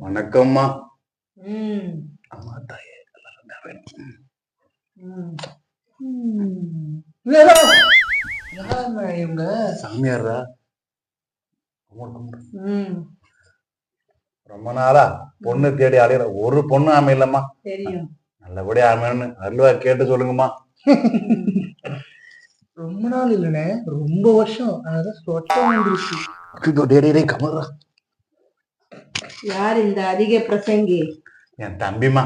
வணக்கம்மா. அம்மா தாயே இவங்க. ம். ரொம்ப நாளா பொண்ணு தேடி அலையிற. ஒரு பொண்ணு அமையலம்மா தெரியும். நல்லபடியா அமையணும்னு அருள்வா கேட்டு சொல்லுங்கம்மா. ரொம்ப நாள் இல்லைண்ணே. ரொம்ப வருஷம். அதான் சொட்டம் வந்துருச்சு. கமல்ரா. யார் இந்த அதிக பிரசங்கி? என் தம்பிமா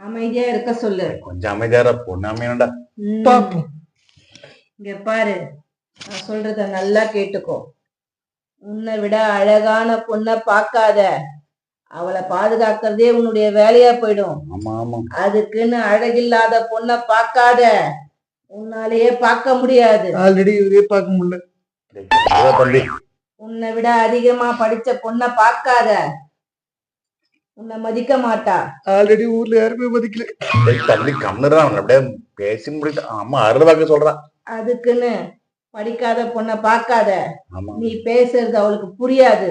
அமைதியா இருக்க சொல்லு. கொஞ்சம் அமைதியாரா பொண்ணு அமையணும்டா. பாப்போம் இங்க பாரு நான் சொல்றத நல்லா கேட்டுக்கோ. உன்னை விட அழகான பொண்ண பார்க்காத. அவளை பாதுகாக்கிறதே உன்னுடைய வேலையா போயிடும். ஆமா ஆமா. அதுக்குன்னு அழகில்லாத பொண்ண பார்க்காத. உன்னாலேயே பார்க்க முடியாது. ஆல்ரெடி இவரே பார்க்க முடியல. டேய், கமலா தம்பி உன்னை விட அதிகமா படிச்ச பொண்ண பார்க்காத. உன்னை மதிக்க மாட்டா. ஆல்ரெடி ஊர்ல யாருமே மதிக்கல. டேய், தம்பி கம்னுறா அப்படியே பேசி முடிட்டு ஆமா அருள்வாக்கு சொல்றான் அதுக்குன்னு படிக்காத பொண்ண பார்க்காத. ஆமா. நீ பேசுறது அவளுக்கு புரியாது.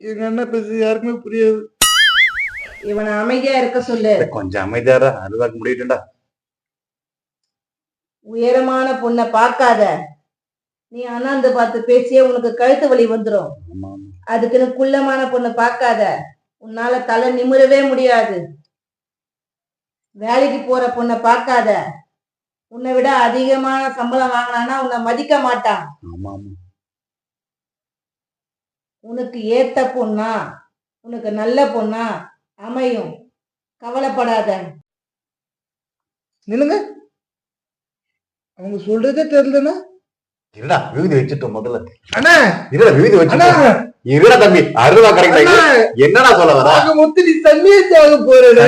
எங்க அண்ணன் பேச யாருக்குமே புரியாது. இவனை அமைதியா இருக்க சொல்லு. கொஞ்சம் அமைதியாரா அருள்வாக்கு முடியட்டும்டா. உயரமான பொண்ணை பார்க்காத. நீ அண்ணாந்து பார்த்து பேசியே உனக்கு கழுத்து வலி வந்துடும் அதுக்குன்னு குள்ளமான பொண்ணை பார்க்காத. உன்னால தலை நிமிரவே முடியாது. வேலைக்கு போற பொண்ணை பார்க்காத. உன்னை விட அதிகமான சம்பளம் வாங்கினானா உன்னை மதிக்க மாட்டான். உனக்கு ஏத்த பொண்ணா? உனக்கு நல்ல பொண்ணா? அமையும். கவலைப்படாத. நில்லுங்க. அவங்க சொல்றதே தெரியலண்ணா. இருடா விகுதி வச்சுட்டோம் முதல்ல அண்ணா! விகுதி அண்ணா! வச்சுட்டோம் இருடா தம்பி அருள்வா கரெக்டா என்னடா சொல்ல வர? ஆக மொத்தம் நீ ஆக போறேன்!